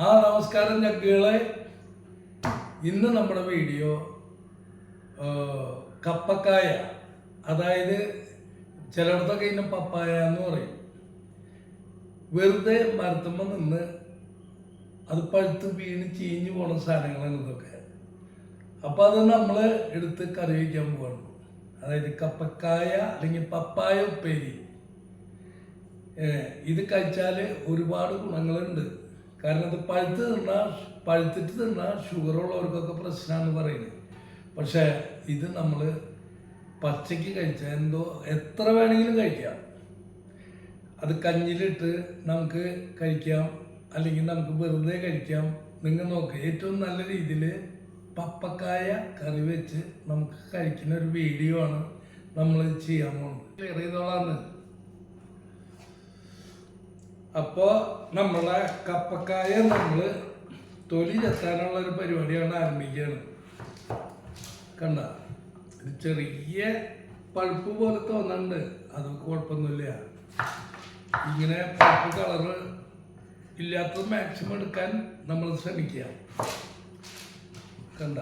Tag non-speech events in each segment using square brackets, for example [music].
ആ നമസ്കാരം ചക്കുകളെ. ഇന്ന് നമ്മുടെ വീഡിയോ കപ്പക്കായ. അതായത് ചിലയിടത്തൊക്കെ ഇതിന് പപ്പായ എന്ന് പറയും. വെറുതെ മരത്തുമ്പോൾ നിന്ന് അത് പഴുത്ത് വീണ് ചീഞ്ഞു പോണ സാധനങ്ങളാണ് ഇതൊക്കെ. അപ്പോൾ അത് നമ്മൾ എടുത്ത് കറി വയ്ക്കാൻ പോകണം അതായത് കപ്പക്കായ അല്ലെങ്കിൽ പപ്പായ ഉപ്പേരി. ഇത് കഴിച്ചാൽ ഒരുപാട് ഗുണങ്ങളുണ്ട്. കാരണം അത് പഴുത്ത് തിന്നാൽ പഴുത്തിട്ട് തിന്നാൽ ഷുഗർ ഉള്ളവർക്കൊക്കെ പ്രശ്നമാണെന്ന് പറയുന്നത് പക്ഷേ ഇത് നമ്മൾ പച്ചയ്ക്ക് കഴിച്ചാൽ എന്തോ എത്ര വേണമെങ്കിലും കഴിക്കാം. അത് കഞ്ഞിലിട്ട് നമുക്ക് കഴിക്കാം അല്ലെങ്കിൽ നമുക്ക് വെറുതെ കഴിക്കാം. നിങ്ങൾ നോക്കുക ഏറ്റവും നല്ല രീതിയിൽ പപ്പക്കായ കറി വെച്ച് നമുക്ക് കഴിക്കുന്ന ഒരു വീഡിയോ ആണ് നമ്മൾ ചെയ്യാൻ പോകുന്നത് ക്ലിയർ ചെയ്തോളാന്ന് അപ്പോൾ നമ്മളെ കപ്പക്കായ നമ്മൾ തൊലി ചെത്താനുള്ള ഒരു പരിപാടിയാണ് ആരംഭിക്കുകയാണ് കണ്ട? ഒരു ചെറിയ പഴുപ്പ് പോലെ തോന്നുന്നുണ്ട്. അത് കുഴപ്പമൊന്നുമില്ല. ഇങ്ങനെ പഴുപ്പ് കളറ് ഇല്ലാത്തത് മാക്സിമം എടുക്കാൻ നമ്മൾ ശ്രമിക്കുക. കണ്ട?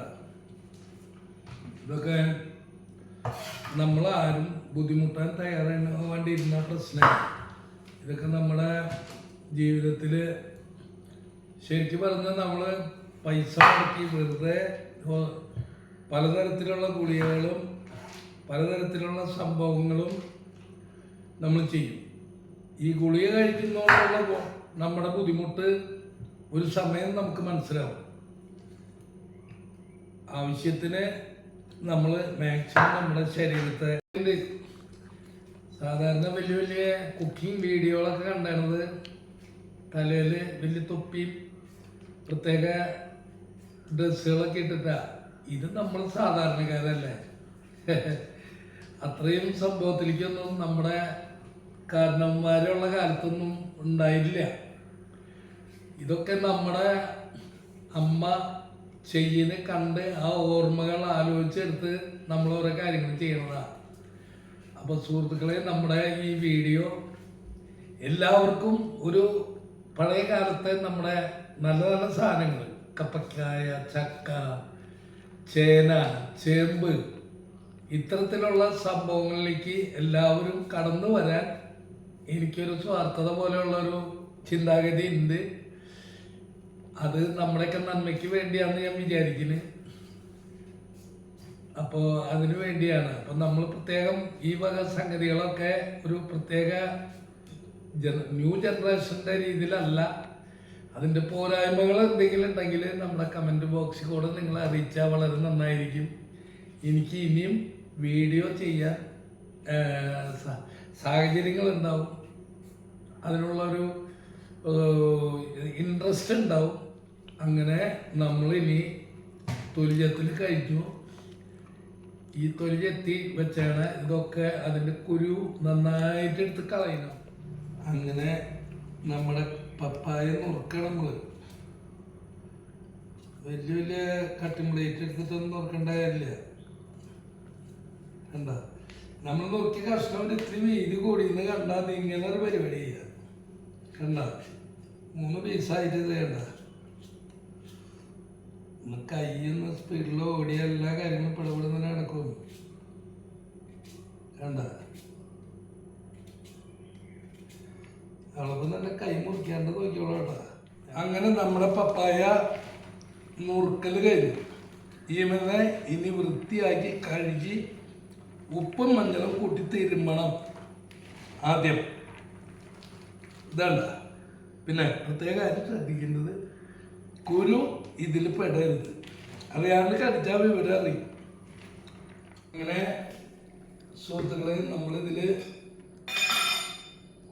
ഇതൊക്കെ നമ്മൾ ആരും ബുദ്ധിമുട്ടാൻ തയ്യാറാണ് വേണ്ടിയിരുന്ന പ്രശ്നമാണ്. ഇതൊക്കെ നമ്മുടെ ജീവിതത്തിൽ ശരിക്കും പറഞ്ഞാൽ നമ്മൾ പൈസ മുടക്കി വെറുതെ പലതരത്തിലുള്ള ഗുളികകളും പലതരത്തിലുള്ള സംഭവങ്ങളും നമ്മൾ ചെയ്യും. ഈ ഗുളിക കഴിക്കുന്നതുകൊണ്ടുള്ള നമ്മുടെ ബുദ്ധിമുട്ട് ഒരു സമയം നമുക്ക് മനസ്സിലാവും. ആവശ്യത്തിന് നമ്മൾ മാക്സിമം നമ്മുടെ ശരീരത്തെ സാധാരണ വലിയ വലിയ കുക്കിംഗ് വീഡിയോകളൊക്കെ കണ്ടാണത് തലയിൽ വലിയ തൊപ്പിയും പ്രത്യേക ഡ്രസ്സുകളൊക്കെ ഇട്ടിട്ടാ. ഇത് നമ്മൾ സാധാരണക്കാരല്ലേ? [laughs] അത്രയും സംഭവത്തിലേക്കൊന്നും നമ്മുടെ കാരണവന്മാരുള്ള കാലത്തൊന്നും ഉണ്ടായില്ല ഇതൊക്കെ നമ്മുടെ അമ്മ ചെയ്യുന്ന കണ്ട് ആ ഓർമ്മകൾ ആലോചിച്ചെടുത്ത് നമ്മൾ ഓരോ കാര്യങ്ങൾ ചെയ്യണതാണ് അപ്പോൾ സുഹൃത്തുക്കളെ നമ്മുടെ ഈ വീഡിയോ എല്ലാവർക്കും ഒരു പഴയ കാലത്തെ നമ്മുടെ നല്ല നല്ല സാധനങ്ങൾ. കപ്പക്കായ ചക്ക ചേന ചേമ്പ് ഇത്തരത്തിലുള്ള സംഭവങ്ങളിലേക്ക് എല്ലാവരും കടന്നു വരാൻ എനിക്കൊരു സ്വാർത്ഥത പോലെയുള്ളൊരു ചിന്താഗതി ഉണ്ട്. അത് നമ്മുടെയൊക്കെ നന്മയ്ക്ക് വേണ്ടിയാണെന്ന് ഞാൻ വിചാരിക്കുന്നത് അപ്പോൾ അതിനു വേണ്ടിയാണ്. അപ്പം നമ്മൾ പ്രത്യേകം ഈ വക സംഗതികളൊക്കെ ഒരു പ്രത്യേക ന്യൂ ജനറേഷന്റെ രീതിയിലല്ല. അതിന്റെ പോരായ്മകൾ എന്തെങ്കിലും ഉണ്ടെങ്കിൽ നമ്മുടെ കമന്റ് ബോക്സിൽ കൂടെ നിങ്ങൾ അറിയിച്ചാൽ വളരെ നന്നായിരിക്കും. എനിക്ക് ഇനിയും വീഡിയോ ചെയ്യാൻ സാഹചര്യങ്ങൾ ഉണ്ടാവും. അതിനുള്ളൊരു ഇൻട്രസ്റ്റ് ഉണ്ടാവും. അങ്ങനെ നമ്മളിനി തുല്യത്തിൽ കഴിഞ്ഞു. ഈ തൊലി ചെത്തി വെച്ചാണ് ഇതൊക്കെ അതിന്റെ കുരു നന്നായിട്ട് എടുത്ത് കളയണം അങ്ങനെ നമ്മുടെ പപ്പായ നുറുക്കണം നമ്മൾ വലിയ വലിയ കട്ടിംഗ് പ്ലേറ്റ് എടുത്തിട്ടൊന്നും നുറുക്കേണ്ട കാര്യമില്ല. കണ്ട? നമ്മൾ നുറുക്കിയ കഷ്ണം ഇത്രയും വീതി കൂടിയെന്ന് കണ്ടാൽ ഇങ്ങനെ ഒരു പരിപാടി ചെയ്യാം കണ്ട? മൂന്ന് പീസായിട്ട് ഇത് കണ്ട? ഒന്ന് കൈയൊന്ന് സ്പീഡിൽ ഓടിയ എല്ലാ കാര്യങ്ങളും പിടപെടുന്ന നടക്കും. കണ്ട? അളവ് നല്ല കൈ മുറിക്കാണ്ട് നോക്കിയോളൂ കേട്ടോ. അങ്ങനെ നമ്മുടെ പപ്പായ നുറുക്കൽ കഴിഞ്ഞു. ഇവനെ ഇനി വൃത്തിയാക്കി കഴുകി ഉപ്പും മഞ്ഞളും കൂട്ടി തിരുമ്പണം ആദ്യം. ഇതാണ് പിന്നെ പ്രത്യേക കാര്യം ശ്രദ്ധിക്കേണ്ടത് കുരു ഇതിൽ പെടരുത്. അറിയാണ്ട് കടിച്ചാൽ വിവരം അറിയും. അങ്ങനെ സുഹൃത്തുക്കളെ നമ്മളിതിൽ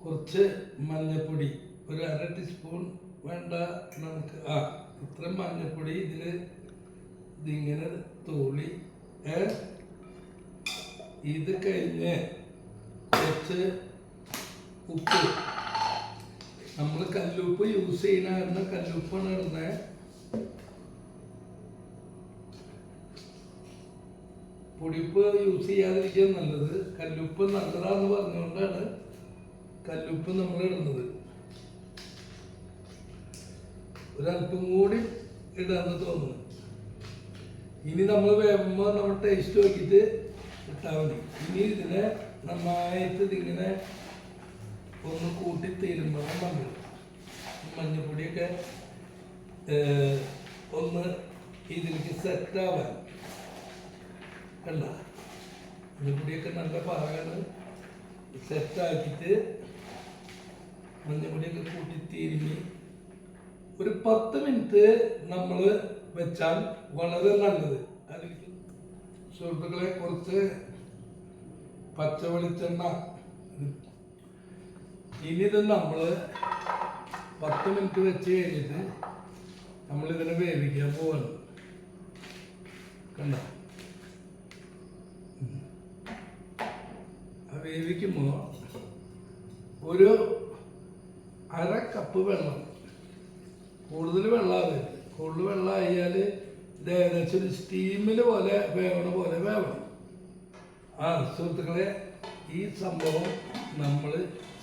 കുറച്ച് മഞ്ഞപ്പൊടി ഒരു അര ടീസ്പൂൺ വേണ്ട നമുക്ക് ആ ഇത്രയും മഞ്ഞപ്പൊടി ഇതിൽ ഇതിങ്ങനെ തോളി ഇത് കഴിഞ്ഞ് കുറച്ച് ഉപ്പ് നമ്മൾ കല്ലുപ്പ് യൂസ് ചെയ്യുന്ന കാരണം കല്ലുപ്പാണ് ഇടുന്നത് പൊടിപ്പ് യൂസ് ചെയ്യാതിരിക്കാൻ നല്ലത്. കല്ലുപ്പ് നല്ലതാന്ന് പറഞ്ഞുകൊണ്ടാണ് കല്ലുപ്പ് നമ്മൾ ഇടുന്നത്. ഒരല്പം കൂടി ഇടാന്ന് തോന്നുന്നു. ഇനി നമ്മൾ വേകുമ്പോൾ നമ്മൾ ടേസ്റ്റ് നോക്കിയിട്ട് ഇട്ടാൽ മതി. ഇനി ഇതിനെ നന്നായിട്ട് ഇതിങ്ങനെ ഒന്ന് കൂട്ടി തീരുമ്പോൾ മഞ്ഞൾ മഞ്ഞപ്പൊടിയൊക്കെ ഒന്ന് ഇതിലേക്ക് സെറ്റ് ആവാൻ. കണ്ട? മഞ്ഞപ്പൊടിയൊക്കെ നല്ല പാകാണ്. സെറ്റ് ആക്കിയിട്ട് മഞ്ഞപ്പൊടിയൊക്കെ കൂട്ടി തിരുമ്മി ഒരു പത്ത് മിനിറ്റ് നമ്മൾ വെച്ചാൽ വളരെ നല്ലത്. അല്ലെങ്കിൽ സുഹൃത്തുക്കളെ കുറച്ച് പച്ച വെളിച്ചെണ്ണ ഇനി ഇത് നമ്മൾ പത്ത് മിനിറ്റ് വെച്ച് കഴിഞ്ഞിട്ട് നമ്മൾ ഇതിനെ വേവിക്കാൻ പോവാണ്. കണ്ട? വേവിക്കുമ്പോൾ ഒരു അര കപ്പ് വെള്ളം കൂടുതൽ വെള്ളമാവരുത് കൂടുതൽ വെള്ളമായാൽ ഇത് ഏകദേശം ഒരു സ്റ്റീമിൽ പോലെ വേവണ പോലെ വേവണം. ആ സുഹൃത്തുക്കളെ ഈ സംഭവം നമ്മൾ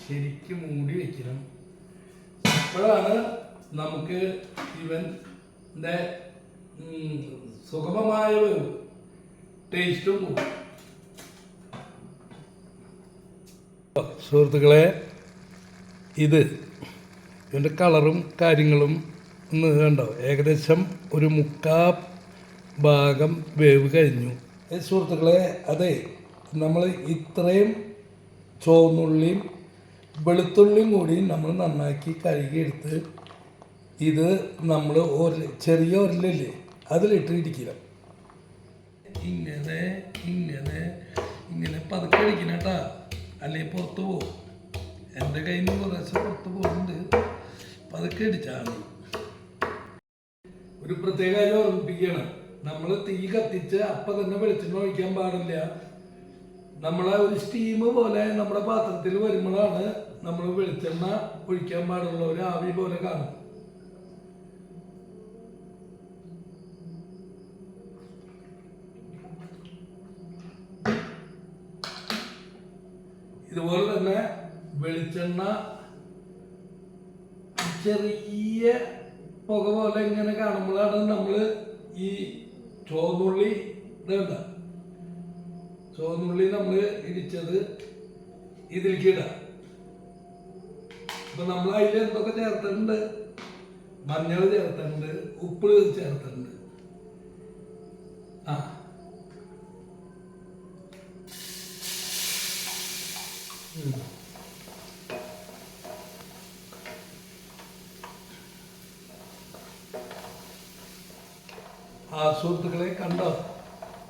ശരിക്കും മൂടി വെക്കണം. അപ്പോഴാണ് നമുക്ക് ഇവന്റെ സുഗമമായ ഒരു ടേസ്റ്റും സുഹൃത്തുക്കളെ ഇത് ഇതിന്റെ കളറും കാര്യങ്ങളും ഒന്ന് കണ്ടോ? ഏകദേശം ഒരു മുക്കാ ഭാഗം വേവ് കഴിഞ്ഞു. സുഹൃത്തുക്കളെ അതെ നമ്മൾ ഇത്രയും ചുവന്നുള്ളിയും വെളുത്തുള്ളിയും കൂടി നമ്മൾ നന്നാക്കി കഴുകിയെടുത്ത് ഇത് നമ്മൾ ഒരു ചെറിയ ഒരലില്ലേ അതിലിട്ട് ഇടിക്കുക. ഇങ്ങനെ ഇങ്ങനെ ഇങ്ങനെ പതുക്കെ അടിക്കണം കേട്ടാ. അല്ലെങ്കിൽ പുറത്ത് പോകും എന്റെ കയ്യിൽ നിന്ന് കുറേശ്ശെ പുറത്ത് പോകുന്നുണ്ട് പതുക്കെ അടിച്ചാൽ മതി. ഒരു പ്രത്യേക കാര്യം ഓർമ്മിപ്പിക്കുകയാണ്. നമ്മൾ തീ കത്തിച്ച് അപ്പം തന്നെ വെളിച്ചെണ്ണ ഒഴിക്കാൻ പാടില്ല. നമ്മളെ ഒരു സ്റ്റീം പോലെ നമ്മുടെ പാത്രത്തിൽ വരുമ്പോഴാണ് നമ്മൾ വെളിച്ചെണ്ണ ഒഴിക്കാൻ പാടുള്ള ഒരു ആവി പോലെ കാണും. ഇതുപോലെ തന്നെ വെളിച്ചെണ്ണ ചെറിയ പുക പോലെ ഇങ്ങനെ കാണുമ്പോഴാണ് നമ്മൾ ഈ ചോന്നുള്ളി ഇതേണ്ട ചോന്നുള്ളി നമ്മൾ ഇടിച്ചത് ഇതിലേക്ക് ഇടാം. അപ്പൊ നമ്മൾ അതിൽ എന്തൊക്കെ ചേർത്തിട്ടുണ്ട്? മഞ്ഞൾ ചേർത്തിട്ടുണ്ട് ഉപ്പ് ചേർത്തിട്ടുണ്ട്. ആ. ആ സുഹൃത്തുക്കളെ കണ്ടോ?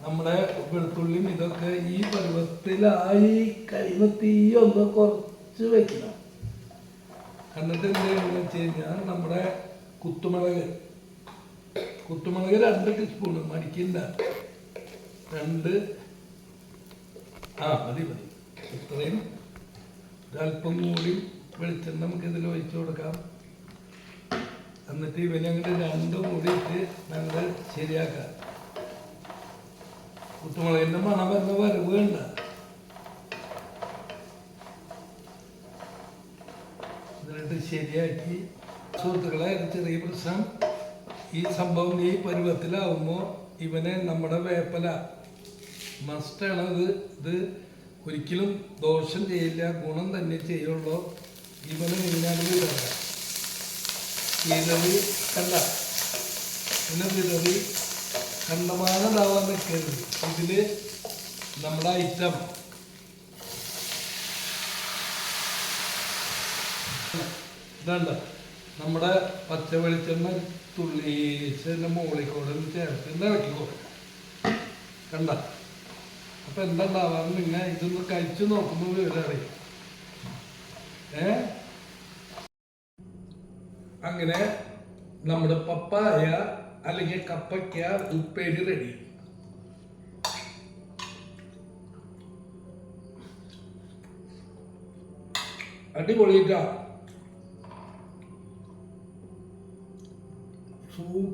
നമ്മുടെ വെളുത്തുള്ളിയും ഇതൊക്കെ ഈ പരുവത്തിലായി കഴിയുമ്പോൾ തീയൊന്ന് കുറച്ച് വെക്കണം. എന്നിട്ട് എന്ത് ചെയ്യണമെന്ന് വെച്ച് കഴിഞ്ഞാൽ നമ്മുടെ കുത്തുമുളക്. കുത്തുമുളക് രണ്ട് ടീസ്പൂണ് മടിക്കില്ല രണ്ട്. ആ മതി മതി. ഇത്രയും. ഒരല്പം കൂടി വെളിച്ചെണ്ണ നമുക്ക് ഇതിൽ ഒഴിച്ചു കൊടുക്കാം. എന്നിട്ട് ഇവനെ അങ്ങോട്ട് രണ്ടും കൂടി ഇട്ട് ഞങ്ങൾ ശരിയാക്കാം. കുത്തുമുളകിന്റെ മണം വരുന്ന വരവ് കണ്ട എന്നിട്ട് ശരിയാക്കി. സുഹൃത്തുക്കളെ ഒരു ചെറിയ പ്രശ്നം. ഈ സംഭവം ഈ പരുവത്തിലാവുമ്പോൾ ഇവനെ നമ്മുടെ വേപ്പല. മസ്റ്റാണ് ഇത് ഇത് ഒരിക്കലും ദോഷം ചെയ്യില്ല ഗുണം തന്നെ ചെയ്യുള്ളൂ. ഇവനെ വിടണ്ട. വിതറി കണ്ട. പിന്നെ വിതറി കണ്ടമാനതാവാൻ നിൽക്കരുത്. ഇതിൽ നമ്മുടെ ഐറ്റം ഇതണ്ട നമ്മുടെ പച്ച വെളിച്ചെണ്ണ തുള്ളിച്ചതിന്റെ മുകളിൽ ചേർത്ത് ഒന്ന് ഇറക്കിക്കോ കണ്ട? അപ്പൊ എന്താ നിങ്ങൾ ഇതൊന്ന് കഴിച്ചു നോക്കുമ്പോൾ വിവരം അറിയും. ഏ? അങ്ങനെ നമ്മുടെ പപ്പായ അല്ലെങ്കിൽ കപ്പയ്ക്ക ഉപ്പേരി റെഡി അടിപൊളിയിട്ടാ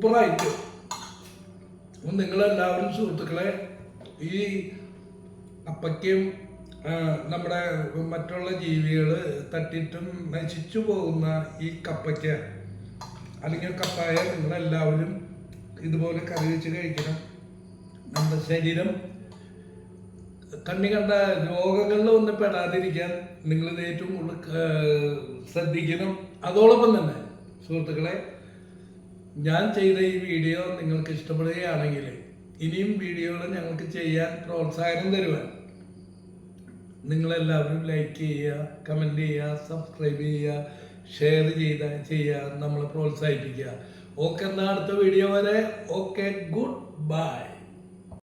സൂപ്പറായിട്ട് അപ്പം നിങ്ങളെല്ലാവരും സുഹൃത്തുക്കളെ ഈ അപ്പയ്ക്കും നമ്മുടെ മറ്റുള്ള ജീവികൾ തട്ടിയിട്ടും നശിച്ചു പോകുന്ന ഈ കപ്പയ്ക്ക അല്ലെങ്കിൽ കപ്പായ നിങ്ങളെല്ലാവരും ഇതുപോലെ കറി വെച്ച് കഴിക്കണം. നമ്മുടെ ശരീരം കണ്ണി കണ്ട രോഗങ്ങളിൽ ഒന്നും പെടാതിരിക്കാൻ നിങ്ങളിത് ഏറ്റവും കൂടുതൽ ശ്രദ്ധിക്കണം. അതോടൊപ്പം തന്നെ സുഹൃത്തുക്കളെ ഞാൻ ചെയ്ത ഈ വീഡിയോ നിങ്ങൾക്ക് ഇഷ്ടപ്പെടുകയാണെങ്കിൽ ഇനിയും വീഡിയോകൾ ഞങ്ങൾക്ക് ചെയ്യാൻ പ്രോത്സാഹനം തരുവാൻ നിങ്ങളെല്ലാവരും ലൈക്ക് ചെയ്യുക കമന്റ് ചെയ്യുക സബ്സ്ക്രൈബ് ചെയ്യുക ഷെയർ ചെയ്ത ചെയ്യുക നമ്മളെ പ്രോത്സാഹിപ്പിക്കുക. ഓക്കെ എന്നാൽ അടുത്ത വീഡിയോ വരെ. Okay good bye